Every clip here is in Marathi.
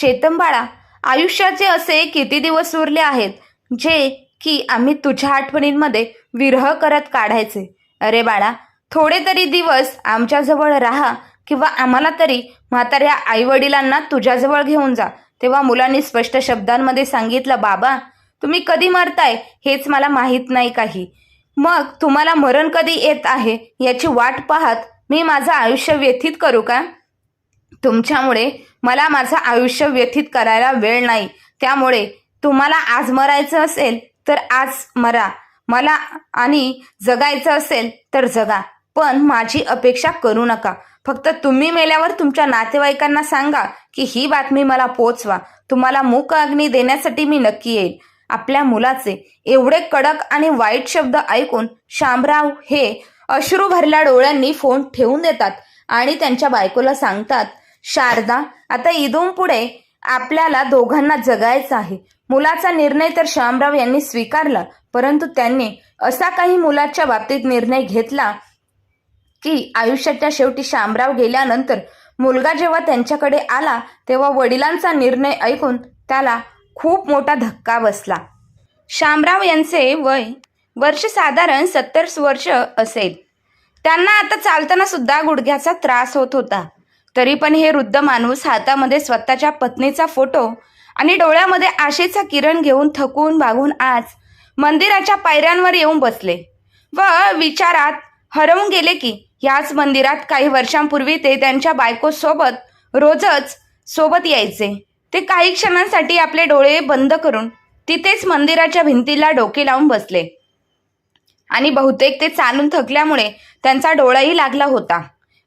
चेतन बाळा आयुष्याचे असे किती दिवस उरले आहेत जे की आम्ही तुझ्या आठवणींमध्ये विरह करत काढायचे. अरे बाळा थोडे तरी दिवस आमच्याजवळ राहा किंवा आम्हाला तरी म्हाताऱ्या आईवडिलांना तुझ्याजवळ घेऊन जा. तेव्हा मुलांनी स्पष्ट शब्दांमध्ये सांगितलं बाबा तुम्ही कधी मरताय हेच मला माहीत नाही काही. मग तुम्हाला मरण कधी येत आहे याची वाट पाहत मी माझं आयुष्य व्यथित करू का? तुमच्यामुळे मला माझं आयुष्य व्यथित करायला वेळ नाही. त्यामुळे तुम्हाला आज मरायचं असेल तर आज मरा. मला आणि जगायचं असेल तर जगा. पण माझी अपेक्षा करू नका. फक्त तुम्ही मेल्यावर तुमच्या नातेवाईकांना सांगा की ही बातमी मला पोचवा. तुम्हाला मूक अग्नी देण्यासाठी मी नक्की येईल. आपल्या मुलाचे एवढे कडक आणि वाईट शब्द ऐकून शामराव हे अश्रू भरल्या डोळ्यांनी फोन ठेवून देतात आणि त्यांच्या बायकोला सांगतात शारदा आता इथून पुढे आपल्याला दोघांना जगायचं आहे. मुलाचा निर्णय तर श्यामराव यांनी स्वीकारला परंतु त्यांनी असा काही मुलाच्या बाबतीत निर्णय घेतला की आयुष्याच्या शेवटी शामराव गेल्यानंतर मुलगा जेव्हा त्यांच्याकडे आला तेव्हा वडिलांचा निर्णय ऐकून त्याला खूप मोठा धक्का बसला. श्यामराव यांचे वय वर्ष साधारण सत्तर वर्ष असेल. त्यांना आता चालताना सुद्धा गुडघ्याचा त्रास होत होता. तरी पण हे वृद्ध माणूस हातामध्ये स्वतःच्या पत्नीचा फोटो आणि डोळ्यामध्ये आशेचा किरण घेऊन थकून भागून आज मंदिराच्या पायऱ्यांवर येऊन बसले व विचारात हरवून गेले की याच मंदिरात काही वर्षांपूर्वी ते त्यांच्या बायकोसोबत रोजच सोबत यायचे. ते काही क्षणांसाठी आपले डोळे बंद करून तिथेच मंदिराच्या भिंतीला डोके लावून बसले. आणि बहुतेक ते चालून थकल्यामुळे त्यांचा डोळाही लागला होता.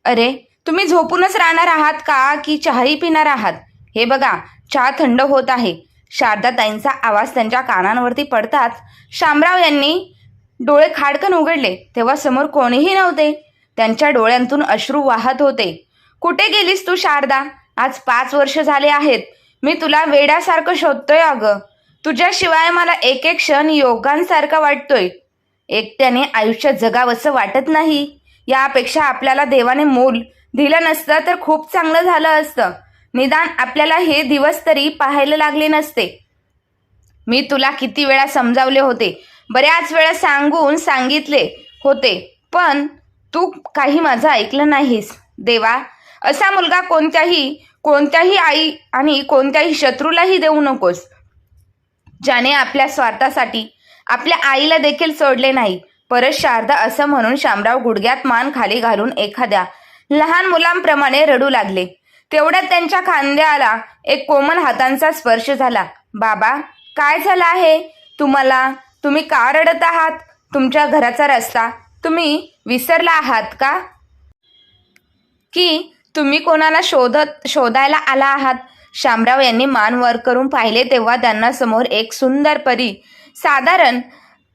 अरे तुम्ही झोपूनच राहणार आहात का की चहाही पिणार आहात? हे बघा चहा थंड होत आहे. शारदाताईंचा आवाज त्यांच्या कानांवरती पडताच शामराव यांनी डोळे खाडकन उघडले. तेव्हा समोर कोणीही नव्हते. त्यांच्या डोळ्यांतून अश्रू वाहत होते. कुठे गेलीस तू शारदा? आज पाच वर्ष झाले आहेत. मी तुला वेड्यासारखं शोधतोय अगं. तुझ्याशिवाय मला एक एक क्षण योगांसारखा वाटतोय. एकट्याने आयुष्य जगावंसं वाटत नाही. यापेक्षा आपल्याला देवाने मूल दिलं नसतं तर खूप चांगलं झालं असतं. निदान आपल्याला हे दिवस तरी पाहायला लागले नसते. मी तुला किती वेळा समजावले होते. बऱ्याच वेळा सांगून सांगितले होते पण तू काही माझं ऐकलं नाहीस. देवा असा मुलगा कोणत्याही कोणत्याही आई आणि कोणत्याही शत्रूलाही देऊ नकोस. ज्याने आपल्या स्वार्थासाठी आपल्या आईला देखील सोडले नाही. परत शारदा असं म्हणून शामराव गुडघ्यात मान खाली घालून एखाद्या लहान मुलांप्रमाणे रडू लागले. तेवढ्यात त्यांच्या खांद्याला एक कोमल हातांचा स्पर्श झाला. बाबा काय झालं आहे? तुम्हाला तुम्ही का रडत आहात? तुमच्या घराचा रस्ता तुम्ही विसरला आहात का? की तुम्ही कोणाला शोधत शोधायला आला आहात? शामराव यांनी मान वर करून पाहिले तेव्हा त्यांना समोर एक सुंदर परी. साधारण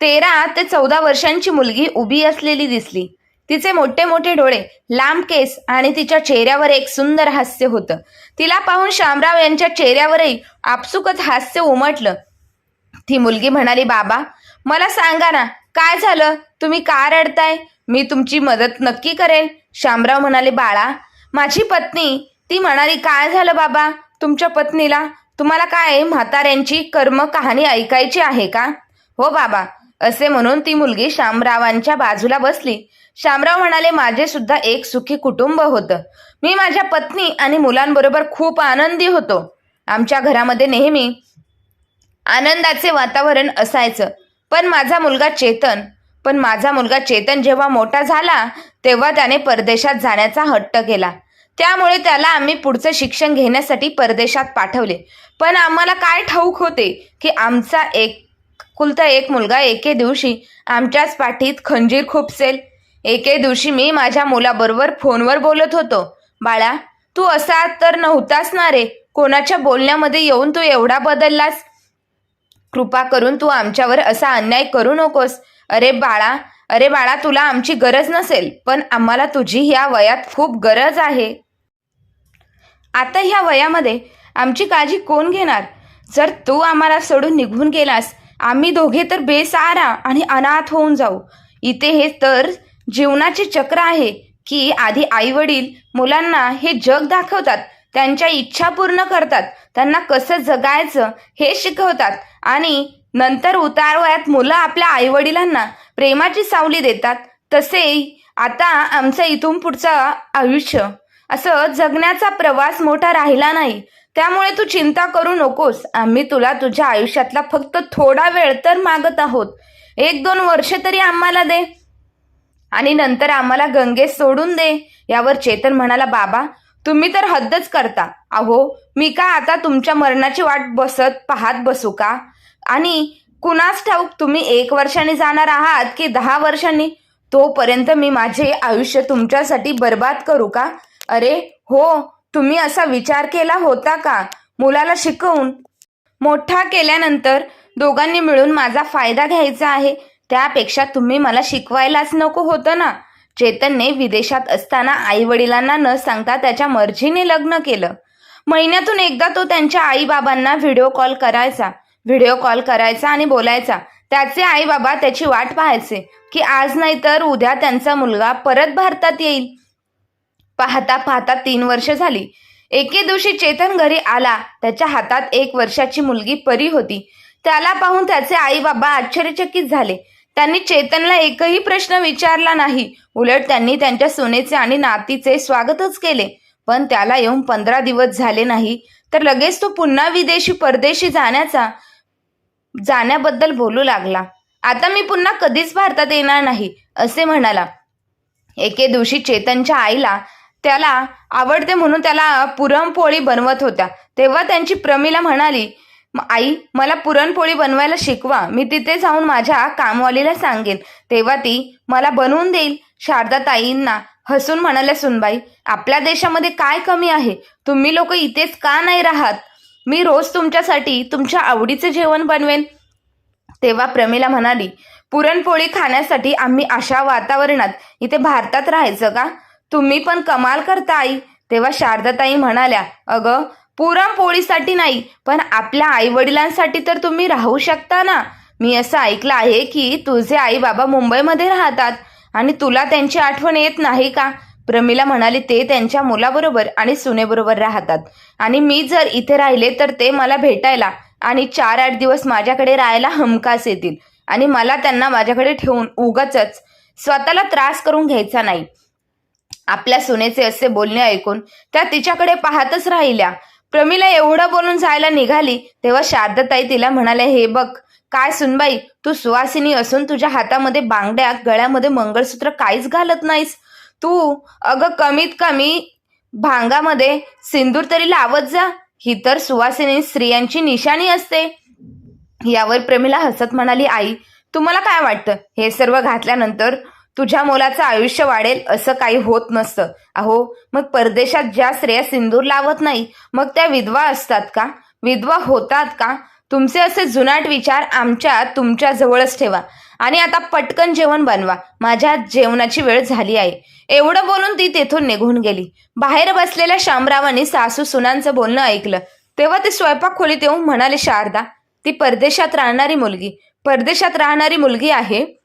तेरा ते चौदा वर्षांची मुलगी उभी असलेली दिसली. तिचे मोठे मोठे डोळे लांब केस आणि तिच्या चेहऱ्यावर एक सुंदर हास्य होतं. तिला पाहून शामराव यांच्या चेहऱ्यावरही आपसुकच हास्य उमटलं. ती मुलगी म्हणाली बाबा मला सांगा ना काय झालं? तुम्ही का रडताय? मी तुमची मदत नक्की करेल. शामराव म्हणाले बाळा माझी पत्नी ती म्हणाली काय झालं बाबा? तुमच्या पत्नीला? तुम्हाला काय म्हाताऱ्यांची कर्म कहाणी ऐकायची आहे का? हो बाबा असे म्हणून ती मुलगी शामरावांच्या बाजूला बसली. शामराव म्हणाले माझे सुद्धा एक सुखी कुटुंब होतं. मी माझ्या पत्नी आणि मुलांबरोबर खूप आनंदी होतो. आमच्या घरामध्ये नेहमी आनंदाचे वातावरण असायचं. पण माझा मुलगा चेतन पण माझा मुलगा चेतन जेव्हा मोठा झाला तेव्हा त्याने परदेशात जाण्याचा हट्ट केला. त्यामुळे त्याला आम्ही पुढचं शिक्षण घेण्यासाठी परदेशात पाठवले. पण आम्हाला काय ठाऊक होते की आमचा एक कुलता एक मुलगा एके दिवशी आमच्याच पाठीत खंजीर खुपसेल. एके दिवशी मी माझ्या मुलाबरोबर फोनवर बोलत होतो. बाळा तू असा तर नव्हताच ना रे. कोणाच्या बोलण्यामध्ये येऊन तू एवढा बदललास? कृपा करून तू आमच्यावर असा अन्याय करू नकोस. अरे बाळा अरे बाळा तुला आमची गरज नसेल पण आम्हाला तुझी ह्या वयात खूप गरज आहे. आता ह्या वयामध्ये आमची काळजी कोण घेणार? जर तू आम्हाला सोडून निघून गेलास आम्ही दोघे तर बेसारा आणि अनाथ होऊन जाऊ. इथे हे तर जीवनाचे चक्र आहे की आधी आई वडील मुलांना हे जग दाखवतात त्यांच्या इच्छा पूर्ण करतात त्यांना कसं जगायचं हे शिकवतात आणि नंतर उतार वयात मुलं आपल्या आईवडिलांना प्रेमाची सावली देतात. तसे आता आमचं इथून पुढचं आयुष्य. असं जगण्याचा प्रवास मोठा राहिला नाही. त्यामुळे तू चिंता करू नकोस. आम्ही तुला तुझ्या आयुष्यातला फक्त थोडा वेळ तर मागत आहोत. एक दोन वर्ष तरी आम्हाला दे. आणि नंतर आम्हाला गंगेत सोडून दे यावर चेतन म्हणाला बाबा तुम्ही तर हद्दच करता. अहो मी का आता तुमच्या मरणाची वाट बसत पाहत बसू का? आणि कुणास ठाऊक तुम्ही एक वर्षांनी जाणार आहात की दहा वर्षांनी? तोपर्यंत मी माझे आयुष्य तुमच्यासाठी बर्बाद करू का? अरे हो तुम्ही असा विचार केला होता का? मुलाला शिकवून. मोठा केल्यानंतर दोघांनी मिळून माझा फायदा घ्यायचा आहे. त्यापेक्षा तुम्ही मला शिकवायलाच नको होतं ना. चेतनने विदेशात असताना आई वडिलांना न सांगता त्याच्या मर्जीने लग्न केलं. महिन्यातून एकदा तो त्यांच्या आई बाबांना व्हिडिओ कॉल करायचा. व्हिडिओ कॉल करायचा आणि बोलायचा. त्याचे आई बाबा त्याची वाट पाहायचे की आज नाही तर उद्या त्यांचा मुलगा परत भारतात येईल. पाहता पाहता तीन वर्ष झाली. एके दिवशी चेतन घरी आला. त्याच्या हातात एक वर्षाची मुलगी परी होती. त्याला पाहून त्याचे आई बाबा आश्चर्यचकित झाले. त्यांनी चेतनला एकही प्रश्न विचारला नाही. उलट त्यांनी त्यांच्या सुनेचे आणि नातीचे स्वागतच केले. पण त्याला येऊन पंधरा दिवस झाले नाही. तर लगेच तो पुन्हा विदेशी परदेशी जाण्याचा जाण्याबद्दल बोलू लागला. आता मी पुन्हा कधीच भारतात येणार नाही असे म्हणाला. एके दिवशी चेतनच्या आईला त्याला आवडते म्हणून त्याला पुरणपोळी बनवत होत्या. तेव्हा त्यांची प्रमिला म्हणाली आई मला पुरणपोळी बनवायला शिकवा. मी तिथे जाऊन माझ्या कामवालीला सांगेन. तेव्हा ती मला बनवून देईल. शारदा ताईंना हसून म्हणाल्या सुनबाई आपल्या देशामध्ये काय कमी आहे? तुम्ही लोक इथेच का नाही राहत? मी रोज तुमच्यासाठी तुमच्या आवडीचे जेवण बनवेन. तेव्हा प्रमिला म्हणाली पुरणपोळी खाण्यासाठी आम्ही अशा वातावरणात इथे भारतात राहायचं का? तुम्ही पण कमाल करता आई. तेव्हा शारदाताई म्हणाल्या अगं पुरणपोळीसाठी नाही पण आपल्या आई वडिलांसाठी तर तुम्ही राहू शकता ना. मी असं ऐकलं आहे की तुझे आई बाबा मुंबईमध्ये राहतात आणि तुला त्यांची आठवण येत नाही का? प्रमिला म्हणाली ते त्यांच्या मुलाबरोबर आणि सुनेबरोबर राहतात. आणि मी जर इथे राहिले तर ते मला भेटायला आणि चार आठ दिवस माझ्याकडे राहायला हमखास येतील आणि मला त्यांना माझ्याकडे ठेवून उगाच स्वतःला त्रास करून घ्यायचा नाही. आपल्या सुनेचे असे बोलणे ऐकून त्या तिच्याकडे पाहतच राहिल्या. प्रमिला एवढं बोलून जायला निघाली तेव्हा शारदाताई तिला म्हणाल्या हे बघ काय सुनबाई तू सुवासिनी असून तुझ्या हातामध्ये बांगड्या गळ्यामध्ये मंगळसूत्र काहीच घालत नाहीस. तू अगं कमीत कमी भांगामध्ये सिंदूर तरी लावत जा ही तर सुवासिनी स्त्रियांची निशाणी असते. यावर प्रेमीला हसत म्हणाली आई तुम्हाला काय वाटतं? हे सर्व घातल्यानंतर तुझ्या मुलाचं आयुष्य वाढेल असं काही होत नसतं. अहो मग परदेशात ज्या स्त्रिया सिंदूर लावत नाही मग त्या विधवा असतात का? विधवा होतात का? तुमचे असे जुनाट विचार आमच्या तुमच्या जवळच ठेवा. आणि आता पटकन जेवण बनवा. माझ्या जेवणाची वेळ झाली आहे. एवढं बोलून ती तेथून निघून गेली. बाहेर बसलेल्या शामरावांनी सासू सुनांचं बोलणं ऐकलं. तेव्हा ते स्वयंपाक खोलीत येऊन म्हणाले शारदा ती परदेशात राहणारी मुलगी. परदेशात राहणारी मुलगी आहे.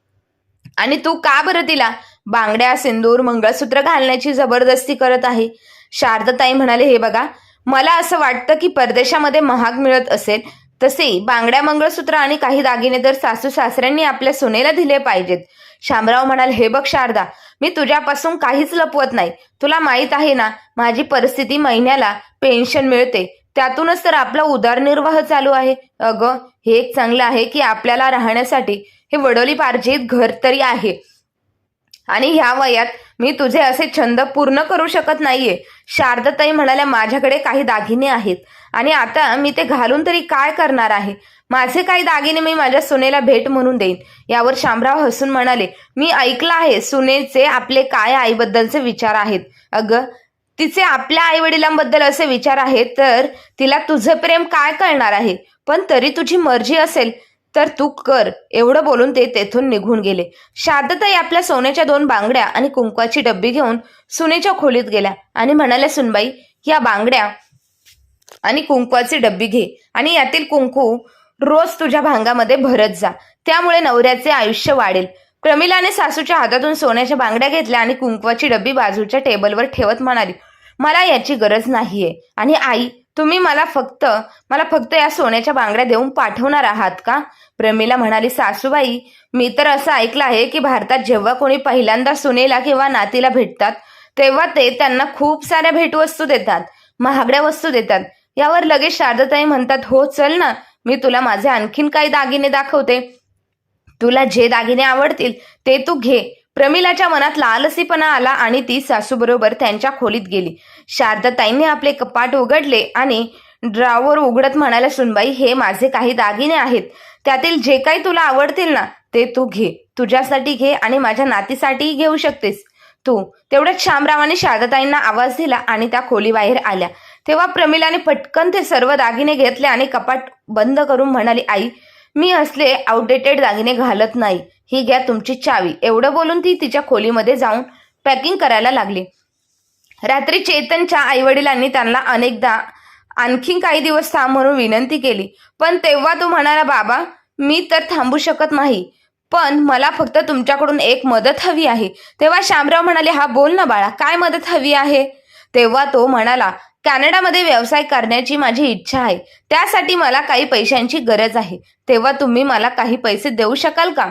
आणि तू का बरं तिला? बांगड्या सिंदूर मंगळसूत्र घालण्याची जबरदस्ती करत आहे. शारदाताई म्हणाले हे बघा मला असं वाटतं की परदेशामध्ये महाग मिळत असेल तसे बांगड्या मंगळसूत्र आणि काही दागिने तर सासू सासऱ्यांनी आपल्या सुनेला दिले पाहिजेत. शामराव म्हणाल हे बघ शारदा मी तुझ्यापासून काहीच लपवत नाही. तुला माहीत आहे ना माझी परिस्थिती महिन्याला पेन्शन मिळते. त्यातूनच तर आपला उदरनिर्वाह चालू आहे. अगं हे एक चांगलं आहे की आपल्याला राहण्यासाठी हे वडोली पार्जित घर तरी आहे. आणि ह्या वयात मी तुझे असे छंद पूर्ण करू शकत नाहीये. शारदताई म्हणाल्या माझ्याकडे काही दागिने आहेत. आणि आता मी ते घालून तरी काय करणार आहे? माझे काही दागिने मी माझ्या सुनेला भेट म्हणून देईन. यावर शामराव हसून म्हणाले मी ऐकलं आहे सुनेचे आपले काय आईबद्दलचे विचार आहेत. अगं तिचे आपल्या आई वडिलांबद्दल असे विचार आहेत तर तिला तुझं प्रेम काय कळणार आहे? पण तरी तुझी मर्जी असेल. तर तू कर. एवढं बोलून ते तेथून निघून गेले. शारदाताई आपल्या सोन्याच्या दोन बांगड्या आणि कुंकवाची डब्बी घेऊन सुनेच्या खोलीत गेल्या आणि म्हणाल्या सुनबाई या बांगड्या आणि कुंकवाची डब्बी घे आणि यातील कुंकू रोज तुझ्या भांगामध्ये भरत जा. त्यामुळे नवऱ्याचे आयुष्य वाढेल. प्रमिलाने सासूच्या हातातून सोन्याच्या बांगड्या घेतल्या आणि कुंकवाची डब्बी बाजूच्या टेबलवर ठेवत म्हणाली मला याची गरज नाहीये आणि आई तुम्ही मला फक्त मला फक्त या सोन्याच्या बांगड्या देऊन पाठवणार आहात का? प्रमिला म्हणाली सासूबाई मी तर असं ऐकलं आहे की भारतात जेव्हा कोणी पहिल्यांदा सुनेला किंवा नातीला भेटतात तेव्हा ते त्यांना खूप साऱ्या भेटवस्तू देतात महागड्या वस्तू देतात. यावर लगेच शारदाताई म्हणतात हो चल ना मी तुला माझे आणखीन काही दागिने दाखवते. तुला जे दागिने आवडतील ते तू घे. प्रमिलाच्या मनात लालसीपणा आला आणि ती सासूबरोबर त्यांच्या खोलीत गेली. शारदाताईंनी आपले कपाट उघडले आणि ड्रावर उघडत म्हणाल्या सुनबाई हे माझे काही दागिने आहेत. त्यातील जे काही तुला आवडतील ना ते तू घे. तुझ्यासाठी घे आणि माझ्या नातीसाठीही घेऊ शकतेस. तू तेवढ्यात शामरावाने शारदाताईंना आवाज दिला आणि त्या खोलीबाहेर आल्या. तेव्हा प्रमिलाने पटकन ते सर्व दागिने घेतले आणि कपाट बंद करून म्हणाली आई मी असले आउटडेटेड दागिने घालत नाही. ही घ्या तुमची चावी. एवढं बोलून ती तिच्या खोलीमध्ये जाऊन पॅकिंग करायला लागली. रात्री चेतनच्या आईवडिलांनी त्यांना अनेकदा आणखीन काही दिवस थांब म्हणून विनंती केली. पण तेव्हा तो म्हणाला बाबा मी तर थांबू शकत नाही पण मला फक्त तुमच्याकडून एक मदत हवी आहे. तेव्हा श्यामराव म्हणाले हा बोल ना बाळा काय मदत हवी आहे? तेव्हा तो म्हणाला कॅनडामध्ये व्यवसाय करण्याची माझी इच्छा आहे. त्यासाठी मला काही पैशांची गरज आहे. तेव्हा तुम्ही मला काही पैसे देऊ शकाल का?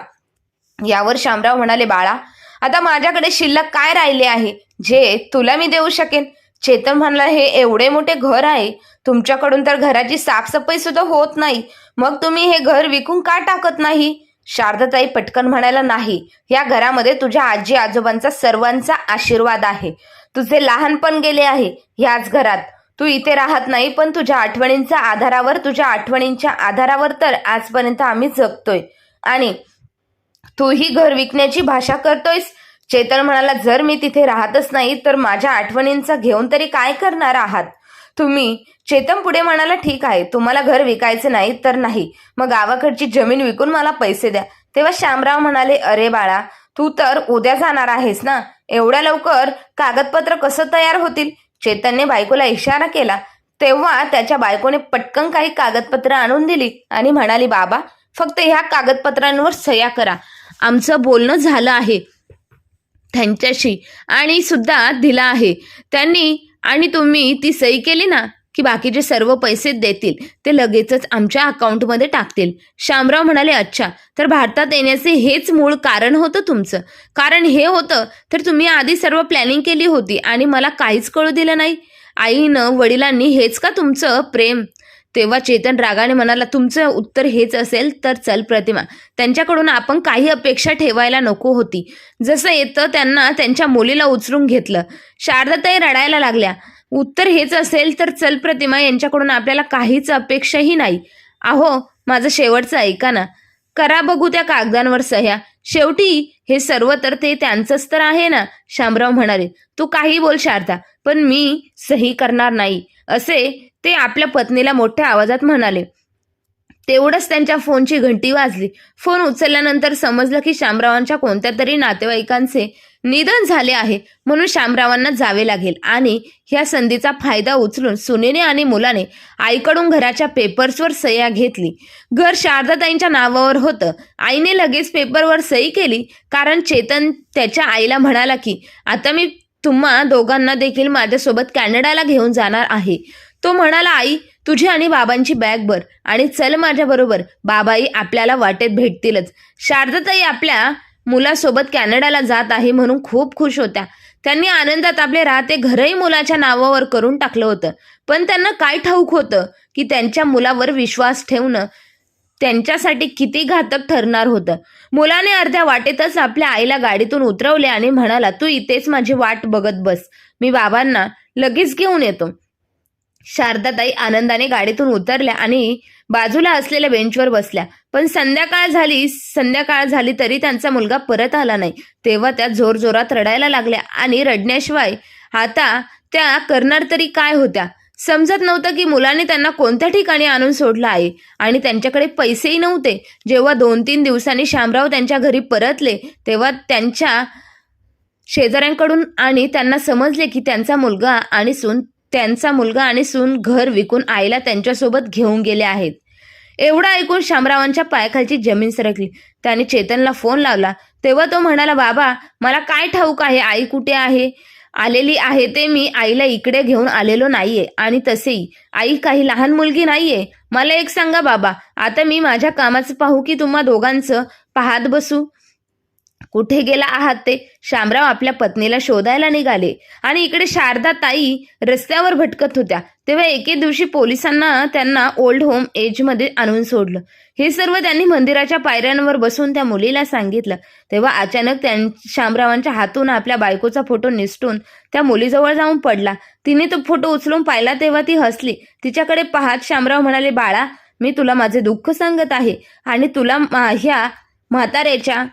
यावर शामराव म्हणाले बाळा आता माझ्याकडे शिल्लक काय राहिले आहे? जे तुला मी देऊ शकेन. चेतन म्हणला हे एवढे मोठे घर आहे. तुमच्याकडून तर घराची साफसफाई सुद्धा होत नाही. मग तुम्ही हे घर विकून का टाकत नाही? शारदाताई पटकन म्हणायला नाही. या घरामध्ये तुझ्या आजी आजोबांचा सर्वांचा आशीर्वाद आहे. तुझे लहानपण गेले आहे ह्याच घरात. तू इथे राहत नाही पण तुझ्या आठवणींच्या आधारावर तुझ्या आठवणींच्या आधारावर तर आजपर्यंत आम्ही जगतोय. आणि तूही घर विकण्याची भाषा करतोयस? चेतन म्हणाला जर मी तिथे राहतच नाही तर माझ्या आठवणींचा घेऊन तरी काय करणार आहात? तुम्ही? चेतन पुढे म्हणाला ठीक आहे तुम्हाला घर विकायचे नाही तर नाही. मग गावाकडची जमीन विकून मला पैसे द्या. तेव्हा श्यामराव म्हणाले अरे बाळा तू तर उद्या जाणार आहेस ना? एवढ्या लवकर कागदपत्र कसं तयार होतील? चेतनने बायकोला इशारा केला. तेव्हा त्याच्या बायकोने पटकन काही कागदपत्र आणून दिली आणि म्हणाली बाबा फक्त ह्या कागदपत्रांवर सह्या करा. आमचं बोलणं झालं आहे. त्यांच्याशी आणि सुद्धा दिला आहे. त्यांनी आणि तुम्ही ती सही केली ना की बाकीचे सर्व पैसे देतील. ते लगेचच आमच्या अकाउंटमध्ये टाकतील. श्यामराव म्हणाले अच्छा तर भारतात येण्याचे हेच मूळ कारण होतं तुमचं. कारण हे होतं तर तुम्ही आधी सर्व प्लॅनिंग केली होती आणि मला काहीच कळू दिलं नाही. आईनं वडिलांनी हेच का तुमचं प्रेम? तेव्हा चेतन रागाने म्हणाला तुमचं उत्तर हेच असेल तर चल प्रतिमा. त्यांच्याकडून आपण काही अपेक्षा ठेवायला नको होती. जसं येतं त्यांना त्यांच्या मुलीला उचलून घेतलं. शारदाताई रडायला लागल्या. उत्तर हेच असेल तर चल प्रतिमा यांच्याकडून आपल्याला काहीच अपेक्षाही नाही. अहो माझं शेवटचं ऐका ना. करा बघू त्या कागदांवर सह्या. शेवटी हे सर्व तर ते त्यांचंच तर आहे ना शामराव म्हणाले. तू काही बोल शारदा पण मी सही करणार नाही. असे ते आपल्या पत्नीला मोठ्या आवाजात म्हणाले. तेवढंच त्यांच्या फोनची घंटी वाजली. फोन उचलल्यानंतर समजलं की शामरावांच्या कोणत्या तरी नातेवाईकांचे निधन झाले आहे म्हणून शामरावांना जावे लागेल. आणि ह्या संधीचा फायदा उचलून सुनेने आणि मुलाने आईकडून घराच्या पेपर्सवर सह्या घेतली. घर शारदाताईंच्या नावावर होतं. आईने लगेच पेपरवर सही केली कारण चेतन त्याच्या आईला म्हणाला की आता मी तुम्हा दोघांना देखील माझ्यासोबत कॅनडाला घेऊन जाणार आहे. तो म्हणाला आई तुझी आणि बाबांची बॅग भर आणि चल माझ्याबरोबर बाबाई आपल्याला वाटेत भेटतीलच. शारदाताई आपल्या मुलासोबत कॅनडाला जात आहे म्हणून खूप खुश होत्या. त्यांनी आनंदात आपले राहते घरही मुलाच्या नावावर करून टाकलं होतं. पण त्यांना काय ठाऊक होतं की त्यांच्या मुलावर विश्वास ठेवणं त्यांच्यासाठी किती घातक ठरणार होतं. मुलाने अर्ध्या वाटेतच आपल्या आईला गाडीतून उतरवले आणि म्हणाला तू इथेच माझी वाट बघत बस. मी बाबांना लगेच घेऊन येतो. शारदाताई आनंदाने गाडीतून उतरल्या आणि बाजूला असलेल्या बेंचवर बसल्या. पण संध्याकाळ झाली संध्याकाळ झाली तरी त्यांचा मुलगा परत आला नाही. तेव्हा त्या जोरजोरात रडायला लागल्या आणि रडण्याशिवाय आता त्या करणार तरी काय होत्या? समजत नव्हतं की मुलाने त्यांना कोणत्या ठिकाणी आणून सोडलं आहे आणि त्यांच्याकडे पैसेही नव्हते. जेव्हा दोन तीन दिवसांनी शामराव त्यांच्या घरी परतले तेव्हा त्यांच्या शेजाऱ्यांकडून आणि त्यांना समजले की त्यांचा मुलगा आणि सून त्यांचा मुलगा आणि सून घर विकून आईला त्यांच्यासोबत घेऊन गेले आहेत. एवढं ऐकून शामरावांच्या पायाखालची जमीन सरकली. त्याने चेतनला फोन लावला. तेव्हा तो म्हणाला बाबा मला काय ठाऊक आहे? आई कुठे आहे? आलेली आहे ते मी आईला इकडे घेऊन आलेलो नाहीये आणि तसेही. आई काही लहान मुलगी नाहीये. मला एक सांगा बाबा आता मी माझ्या कामाचं पाहू की तुम्हा दोघांचं? पाहत बसू. कुठे गेला आहात ते? शामराव आपल्या पत्नीला शोधायला निघाले. आणि इकडे शारदा ताई रस्त्यावर भटकत होत्या. तेव्हा एके दिवशी पोलिसांना त्यांना ओल्ड होम एजमध्ये आणून सोडलं. हे सर्व त्यांनी मंदिराच्या पायऱ्यांवर बसून त्या मुलीला सांगितलं. तेव्हा अचानक त्यां शामरावांच्या हातून आपल्या बायकोचा फोटो निसटून त्या मुलीजवळ जाऊन पडला. तिने तो फोटो उचलून पाहिला तेव्हा ती हसली. तिच्याकडे पाहत शामराव म्हणाले बाळा मी तुला माझे दुःख सांगत आहे आणि तुला माझ्या म्हाताऱ्याच्या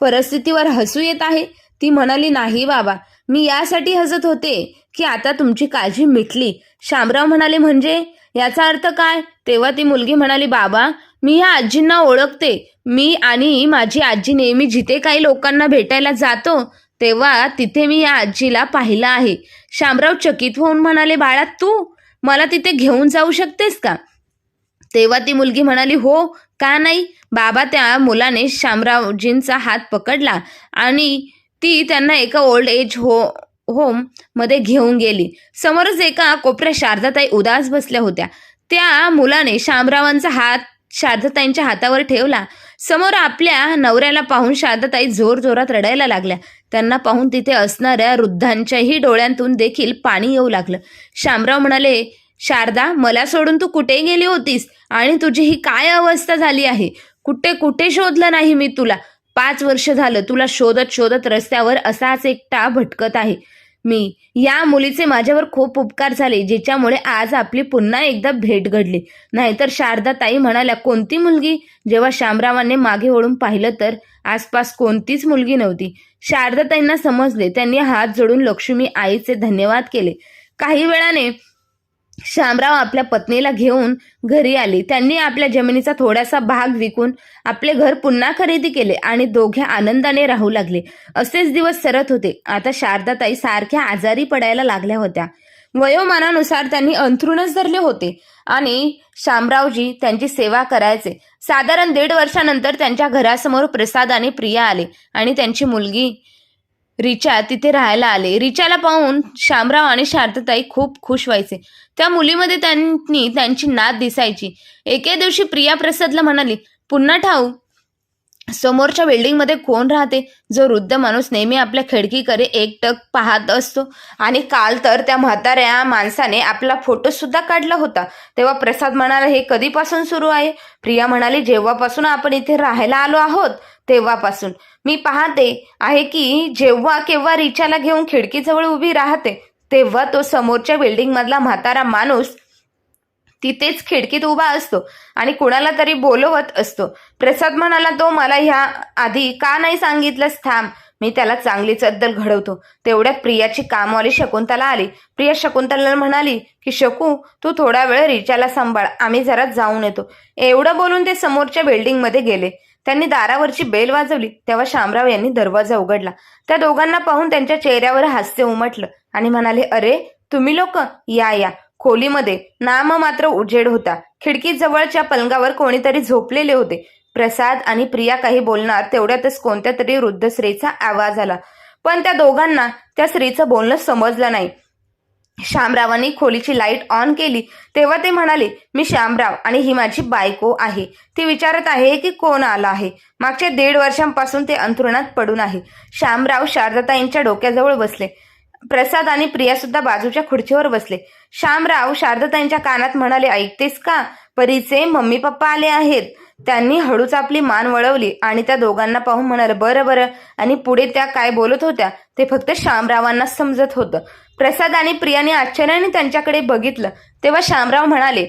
परिस्थितीवर हसू येत आहे. ती म्हणाली नाही बाबा मी यासाठी हसत होते की आता तुमची काळजी मिटली. शामराव म्हणाले म्हणजे? याचा अर्थ काय? तेव्हा ती मुलगी म्हणाली बाबा मी ह्या आजींना ओळखते. मी आणि माझी आजी नेहमी जिथे काही लोकांना भेटायला जातो तेव्हा तिथे मी या आजीला पाहिलं आहे. शामराव चकित होऊन म्हणाले बाळा तू मला तिथे घेऊन जाऊ शकतेस का? तेव्हा ती मुलगी म्हणाली हो का नाही? बाबा त्या मुलाने शामरावजींचा हात पकडला आणि ती त्यांना एका ओल्ड एज हो होममध्ये घेऊन गेली. समोरच एका कोपऱ्या शारदाताई उदास बसल्या होत्या. त्या मुलाने शामरावांचा हात शारदाताईंच्या हातावर ठेवला. समोर आपल्या नवऱ्याला पाहून शारदाताई जोर जोरात रडायला लागल्या. त्यांना पाहून तिथे असणाऱ्या वृद्धांच्याही डोळ्यांतून देखील पाणी येऊ लागलं. शामराव म्हणाले शारदा मला सोडून तू कुठे गेली होतीस? आणि तुझी ही काय अवस्था झाली आहे? कुठे कुठे शोधलं नाही मी तुला? पाच वर्ष झालं तुला शोधत शोधत रस्त्यावर असाच एकटा भटकत आहे. मी या मुलीचे माझ्यावर खूप उपकार झाले ज्याच्यामुळे आज आपली पुन्हा एकदा भेट घडली. नाहीतर शारदा ताई म्हणाल्या कोणती मुलगी? जेव्हा शामरावांनी मागे वळून पाहिलं तर आसपास कोणतीच मुलगी नव्हती. शारदाताईंना समजले त्यांनी हात जोडून लक्ष्मी आईचे धन्यवाद केले. काही वेळाने शामराव आपल्या पत्नीला घेऊन घरी आले. त्यांनी आपल्या जमिनीचा थोडासा भाग विकून आपले घर पुन्हा खरेदी केले आणि दोघे आनंदाने राहू लागले. असेच दिवस सरत होते. आता शारदाताई सारख्या आजारी पडायला लागल्या होत्या. वयोमानानुसार त्यांनी अंथरूणच धरले होते आणि शामरावजी त्यांची सेवा करायचे. साधारण दीड वर्षानंतर त्यांच्या घरासमोर प्रसाद आणि प्रिया आले आणि त्यांची मुलगी रिचा तिथे राहायला आले. रिचाला पाहून शामराव आणि शारदाताई खूप खुश व्हायचे. त्या मुलीमध्ये त्यांनी त्यांची नात दिसायची. एके दिवशी प्रिया प्रसादला म्हणाली पुन्हा ठाऊ समोरच्या बिल्डिंगमध्ये कोण राहते? जो वृद्ध माणूस नेहमी आपल्या खिडकीकडे एकटक पाहत असतो. आणि काल तर त्या म्हाताऱ्या माणसाने आपला फोटोसुद्धा काढला होता. तेव्हा प्रसाद म्हणाला हे कधीपासून सुरू आहे? प्रिया म्हणाली जेव्हापासून आपण इथे राहायला आलो आहोत तेव्हापासून. मी पाहते आहे की जेव्हा केव्हा रिचाला घेऊन खिडकीजवळ उभी राहते तेव्हा तो समोरच्या बिल्डिंगमधला म्हातारा माणूस तिथेच खिडकीत उभा असतो आणि कुणाला तरी बोलवत असतो. प्रसाद म्हणाला तो मला ह्या आधी का नाही सांगितलंस? थांब मी त्याला चांगलीच अद्दल घडवतो. तेवढ्यात प्रियाची कामवाली शकुंतला आली. प्रिया शकुंतला म्हणाली की शकू तू थोडा वेळ रिचाला सांभाळ आम्ही जरा जाऊन येतो. एवढं बोलून ते समोरच्या बिल्डिंगमध्ये गेले. त्यांनी दारावरची बेल वाजवली. तेव्हा शामराव यांनी दरवाजा उघडला. त्या दोघांना पाहून त्यांच्या चेहऱ्यावर हास्य उमटलं आणि म्हणाले अरे तुम्ही लोक या या. खोलीमध्ये नाम मात्र उजेड होता. खिडकी जवळच्या पलंगावर कोणीतरी झोपलेले होते. प्रसाद आणि प्रिया काही बोलणार तेवढ्यातच कोणत्या तरी वृद्ध स्त्रीचा आवाज आला. पण त्या दोघांना त्या स्त्रीचं बोलणं समजलं नाही. श्यामरावांनी खोलीची लाइट ऑन केली. तेव्हा ते म्हणाले मी श्यामराव आणि ही माझी बायको आहे. ती विचारत आहे की कोण आला आहे? मागच्या दीड वर्षांपासून ते अंथरुणात पडून आहे. श्यामराव शारदाताईंच्या डोक्याजवळ बसले. प्रसाद आणि प्रिया सुद्धा बाजूच्या खुर्चीवर बसले. श्यामराव शारदा त्यांच्या कानात म्हणाले ऐकतेस का? परीचे मम्मी पप्पा आले आहेत. त्यांनी हळूच आपली मान वळवली आणि त्या दोघांना पाहून म्हणाले बरं बरं. आणि पुढे त्या काय बोलत होत्या? ते फक्त श्यामरावांना समजत होतं. प्रसाद आणि प्रियाने आश्चर्याने त्यांच्याकडे बघितलं. तेव्हा श्यामराव म्हणाले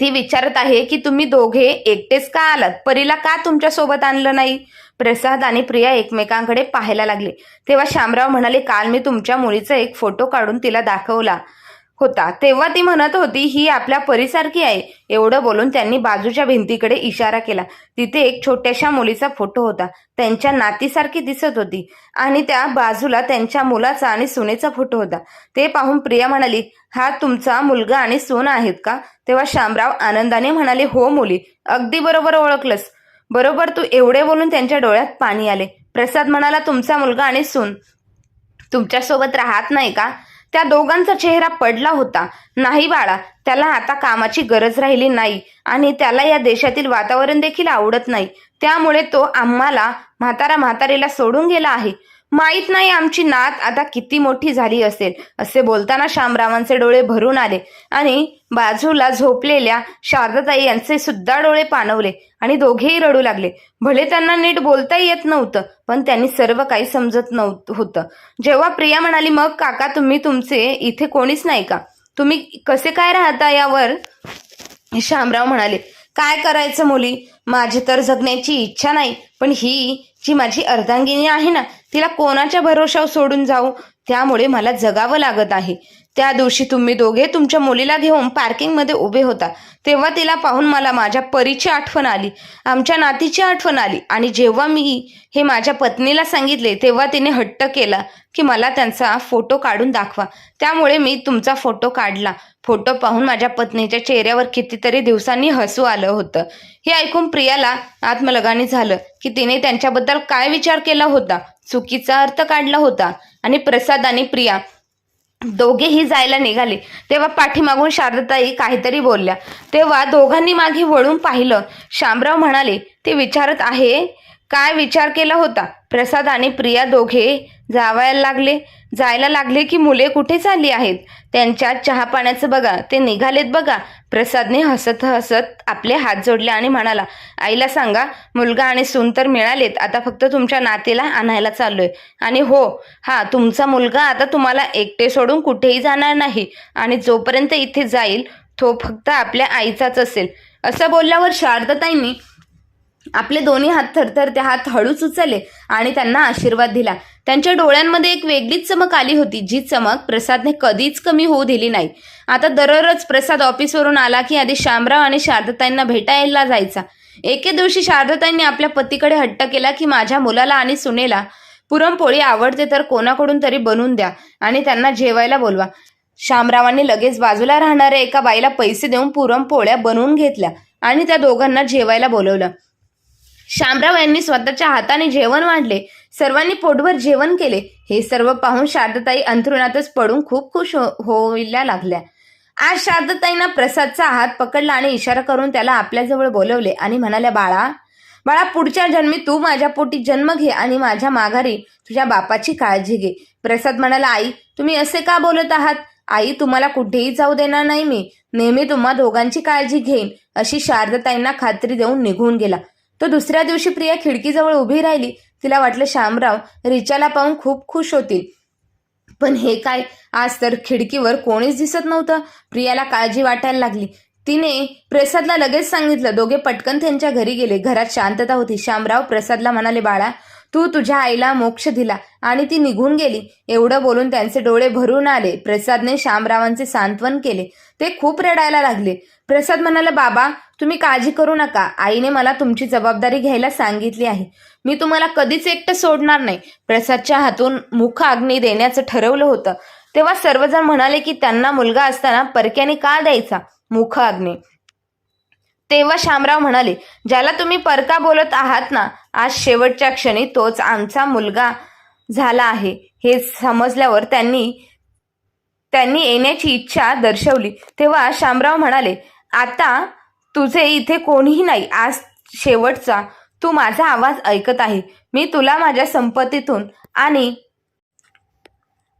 ती विचारत आहे की तुम्ही दोघे एकटेच का आलात? परीला का तुमच्यासोबत आणलं नाही? प्रसाद आणि प्रिया एकमेकांकडे पाहायला लागले. तेव्हा श्यामराव म्हणाले काल मी तुमच्या मुलीचा एक फोटो काढून तिला दाखवला. होता. तेव्हा ती म्हणत होती ही आपल्या परीसारखी आहे. एवढं बोलून त्यांनी बाजूच्या भिंतीकडे इशारा केला. तिथे एक छोट्याशा मुलीचा फोटो होता. त्यांच्या नातीसारखी दिसत होती आणि त्या बाजूला त्यांच्या मुलाचा आणि सुनेचा फोटो होता. ते पाहून प्रिया म्हणाली हा तुमचा मुलगा आणि सून आहेत का? तेव्हा शामराव आनंदाने म्हणाले हो मुली अगदी बरोबर ओळखलंस. बरोबर तू एवढे बोलून त्यांच्या डोळ्यात पाणी आले. प्रसाद म्हणाला तुमचा मुलगा आणि सून तुमच्यासोबत राहत नाही का? त्या दोघांचा चेहरा पडला होता. नाही बाळा त्याला आता कामाची गरज राहिली नाही आणि त्याला या देशातील वातावरण देखील आवडत नाही. त्यामुळे तो आम्हाला म्हातारा म्हातारीला सोडून गेला आहे. माहीत नाही आमची नात आता किती मोठी झाली असेल असे बोलताना श्यामरावांचे डोळे भरून आले आणि बाजूला झोपलेल्या शारदाताई यांचे सुद्धा डोळे पाणवले आणि दोघेही रडू लागले. भले त्यांना नीट बोलता येत नव्हतं पण त्यांनी सर्व काही समजत नव्हतं होतं. जेव्हा प्रिया म्हणाली मग काका तुम्ही तुमचे इथे कोणीच नाही का? तुम्ही कसे काय राहता यावर? श्यामराव म्हणाले काय करायचं मुली? माझी तर जगण्याची इच्छा नाही पण ही जी माझी अर्धांगिनी आहे ना तिला कोणाच्या भरोशावर सोडून जाऊ? त्यामुळे मला जगावं लागत आहे. त्या दिवशी तुम्ही दोघे तुमच्या मुलीला घेऊन पार्किंगमध्ये उभे होता. तेव्हा तिला पाहून मला माझ्या परीची आठवण आली. आमच्या नातीची आठवण आली. आणि जेव्हा मी हे माझ्या पत्नीला सांगितले तेव्हा तिने हट्ट केला की मला त्यांचा फोटो काढून दाखवा. त्यामुळे मी तुमचा फोटो काढला. फोटो पाहून माझ्या पत्नीच्या चेहऱ्यावर कितीतरी दिवसांनी हसू आलं होतं. हे ऐकून प्रियाला आत्मलगानी झालं की तिने त्यांच्याबद्दल काय विचार केला होता? चुकीचा अर्थ काढला होता. आणि प्रसाद आणि प्रिया दोघेही जायला निघाले. तेव्हा पाठीमागून शारदाताई काहीतरी बोलल्या. तेव्हा दोघांनी मागे वळून पाहिलं. शामराव म्हणाले ते विचारत आहे? काय विचार केला होता? प्रसाद आणि प्रिया दोघे जावायला लागले. जायला लागले की मुले कुठे चालली आहेत? त्यांच्या चहा पाण्याचं बघा. ते निघालेत बघा. प्रसादने हसत हसत आपले हात जोडले आणि म्हणाला आईला सांगा मुलगा आणि सून तर मिळालेत. आता फक्त तुमच्या नातीला आणायला चाललोय. आणि हो हा तुमचा मुलगा आता तुम्हाला एकटे सोडून कुठेही जाणार नाही आणि जोपर्यंत इथे जाईल तो फक्त आपल्या आईचाच असेल. असं बोलल्यावर शारदाताईंनी आपले दोन्ही हात थरथरते हात हळूच उचलले आणि त्यांना आशीर्वाद दिला. त्यांच्या डोळ्यांमध्ये एक वेगळीच चमक आली होती जी चमक प्रसादने कधीच कमी होऊ दिली नाही. आता दररोज प्रसाद ऑफिसवरून आला की आधी श्यामराव आणि शारदाताईंना भेटायला जायचा. एके दिवशी शारदाताईंनी आपल्या पतीकडे हट्ट केला की माझ्या मुलाला आणि सुनेला पुरणपोळी आवडते तर कोणाकडून तरी बनवून द्या आणि त्यांना जेवायला बोलवा. श्यामरावांनी लगेच बाजूला राहणाऱ्या एका बाईला पैसे देऊन पुरणपोळ्या बनवून घेतल्या आणि त्या दोघांना जेवायला बोलवलं. शामराव यांनी स्वतःच्या हाताने जेवण वाढले. सर्वांनी पोटभर जेवण केले. हे सर्व पाहून शारदाताई अंथरुणातच पडून खूप खुश हो होईला लागल्या. आज शारदताईंना प्रसादचा हात पकडला आणि इशारा करून त्याला आपल्याजवळ बोलवले आणि म्हणाल्या बाळा बाळा पुढच्या जन्मी तू माझ्या पोटी जन्म घे आणि माझ्या माघारी तुझ्या बापाची काळजी घे. प्रसाद म्हणाला आई तुम्ही असे का बोलत आहात? आई तुम्हाला कुठेही जाऊ देणार नाही मी. नेहमी तुम्हा दोघांची काळजी घेईन. अशी शारदाताईंना खात्री देऊन निघून गेला. तो दुसऱ्या दिवशी प्रिया खिडकीजवळ उभी राहिली. तिला वाटलं शामराव रिचाला पाहून खूप खुश होतील. पण हे काय? आज तर खिडकीवर कोणीच दिसत नव्हतं. प्रियाला काळजी वाटायला लागली. तिने प्रसादला लगेच सांगितलं दोघे पटकन त्यांच्या घरी गेले. घरात शांतता होती. शामराव प्रसादला म्हणाले बाळा तू तुझ्या आईला मोक्ष दिला आणि ती निघून गेली. एवढं बोलून त्यांचे डोळे भरून आले. प्रसादने श्यामरावांचे सांत्वन केले. ते खूप रडायला लागले. प्रसाद म्हणाला बाबा तुम्ही काळजी करू नका. आईने मला तुमची जबाबदारी घ्यायला सांगितली आहे. मी तुम्हाला कधीच एकटं सोडणार नाही. प्रसादच्या हातून मुख अग्नी देण्याचं ठरवलं होतं. तेव्हा सर्वजण म्हणाले की त्यांना मुलगा असताना परक्याने का द्यायचा? मुख अग्नी तेव्हा शामराव म्हणाले ज्याला तुम्ही परका बोलत आहात ना आज शेवटच्या क्षणी तोच आमचा मुलगा झाला आहे. हे समजल्यावर त्यांनी त्यांनी येण्याची इच्छा दर्शवली. तेव्हा शामराव म्हणाले आता तुझे इथे कोणीही नाही आज शेवटचा. तू माझा आवाज ऐकत आहे. मी तुला माझ्या संपत्तीतून आणि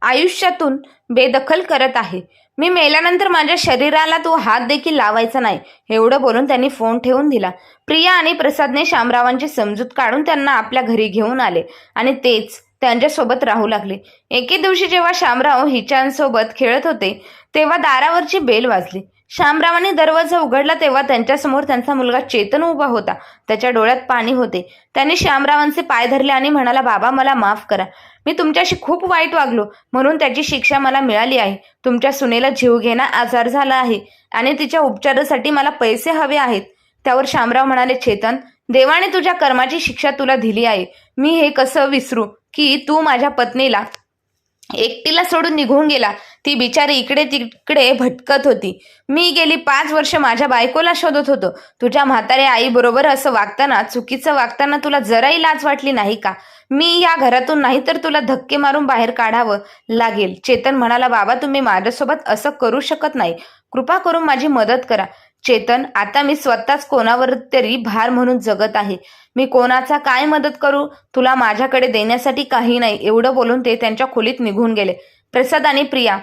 आयुष्यातून बेदखल करत आहे. मी मेल्यानंतर माझ्या शरीराला तो हात देखील लावायचा नाही एवढं बोलून त्यांनी फोन ठेवून दिला. प्रिया आणि प्रसादने शामरावांची समजूत काढून त्यांना आपल्या घरी घेऊन आले आणि तेच त्यांच्यासोबत राहू लागले. एके दिवशी जेव्हा शामराव हिच्यांसोबत खेळत होते तेव्हा दारावरची बेल वाजली. शामरावाने दरवाजा उघडला तेव्हा त्यांच्यासमोर त्यांचा मुलगा चेतन उभा होता. त्याच्या डोळ्यात पाणी होते. त्याने शामरावांचे पाय धरले आणि म्हणाला बाबा मला माफ करा. मी तुमच्याशी खूप वाईट वागलो म्हणून त्याची शिक्षा मला मिळाली आहे. तुमच्या सुनेला जीवघेणा आजार झाला आहे आणि तिच्या उपचारासाठी मला पैसे हवे आहेत. त्यावर शामराव म्हणाले चेतन देवाने तुझ्या कर्माची शिक्षा तुला दिली आहे. मी हे कसं विसरू की तू माझ्या पत्नीला एकटीला सोडून निघून गेला? ती बिचारी इकडे तिकडे भटकत होती. मी गेली पाच वर्ष माझ्या बायकोला शोधत होतो. तुझ्या म्हाताऱ्या आईबरोबर असं वागताना चुकीचं वागताना तुला जराही लाज वाटली नाही का? मी या घरातून नाही तर तुला धक्के मारून बाहेर काढावं लागेल. चेतन म्हणाला बाबा तुम्ही माझ्यासोबत असं करू शकत नाही. कृपा करून माझी मदत करा. चेतन आता मी स्वतःच कोणावर तरी भार म्हणून जगत आहे. मी कोणाचा काय मदत करू? तुला माझ्याकडे देण्यासाठी काही नाही. एवढं बोलून ते त्यांच्या खोलीत निघून गेले. प्रसाद आणि प्रिया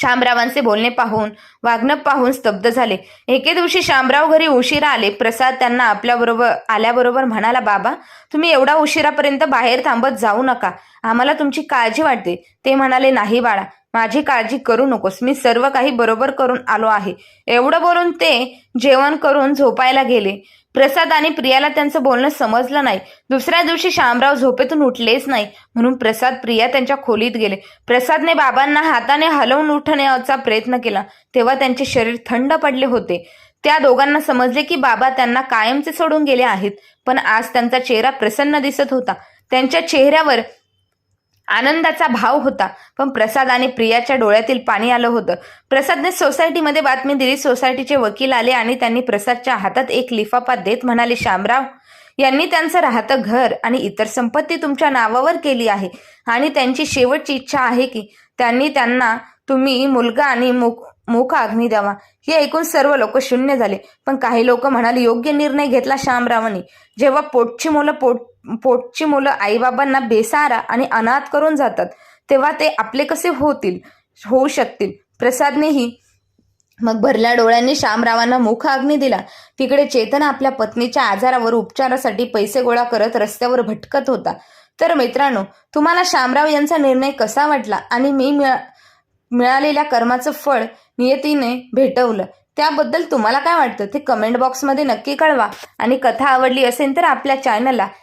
शामरावांचे बोलणे पाहून वागणं पाहून स्तब्ध झाले. एके दिवशी शामराव घरी उशिरा आले. प्रसाद त्यांना आपल्याबरोबर आल्याबरोबर म्हणाला बाबा तुम्ही एवढा उशिरापर्यंत बाहेर थांबत जाऊ नका. आम्हाला तुमची काळजी वाटते. ते म्हणाले नाही बाळा माझी काळजी करू नकोस. मी सर्व काही बरोबर करून आलो आहे. एवढं बोलून ते जेवण करून झोपायला गेले. प्रसाद आणि प्रियाला त्यांचं बोलणं समजलं नाही. दुसऱ्या दिवशी शामराव झोपेतून उठलेच नाही म्हणून प्रसाद प्रिया त्यांच्या खोलीत गेले. प्रसादने बाबांना हाताने हलवून उठण्याचा प्रयत्न केला तेव्हा त्यांचे शरीर थंड पडले होते. त्या दोघांना समजले की बाबा त्यांना कायमचे सोडून गेले आहेत पण आज त्यांचा चेहरा प्रसन्न दिसत होता. त्यांच्या चेहऱ्यावर आनंदाचा भाव होता. पण प्रसाद आणि प्रियाच्या डोळ्यातील पाणी आलं होतं. प्रसादने सोसायटीमध्ये बातमी दिली. सोसायटीचे वकील आले आणि त्यांनी प्रसादच्या हातात एक लिफाफा देत म्हणाले शामराव यांनी त्यांचं राहतं घर आणि इतर संपत्ती तुमच्या नावावर केली आहे. आणि त्यांची शेवटची इच्छा आहे की त्यांनी त्यांना तुम्ही मुलगा आणि मुख मुख अग्नी द्यावा. हे ऐकून सर्व लोक शून्य झाले. पण काही लोक म्हणाले योग्य निर्णय घेतला शामरावांनी. जेव्हा पोटची मुलं पोट पोटची मुलं आईबाबांना बेसारा आणि अनाथ करून जातात. तेव्हा ते आपले कसे होतील? होऊ शकतील? प्रसादनेही मग भरल्या डोळ्यांनी श्यामरावांना मुख अग्नी दिला. तिकडे चेतन आपल्या पत्नीच्या आजारावर उपचारासाठी पैसे गोळा करत रस्त्यावर भटकत होता. तर मित्रांनो तुम्हाला श्यामराव यांचा निर्णय कसा वाटला आणि मी मिळा मिळालेल्या कर्माचं फळ नियतीने भेटवलं त्याबद्दल तुम्हाला काय वाटतं? ते कमेंट बॉक्समध्ये नक्की कळवा. आणि कथा आवडली असेल तर आपल्या चॅनलला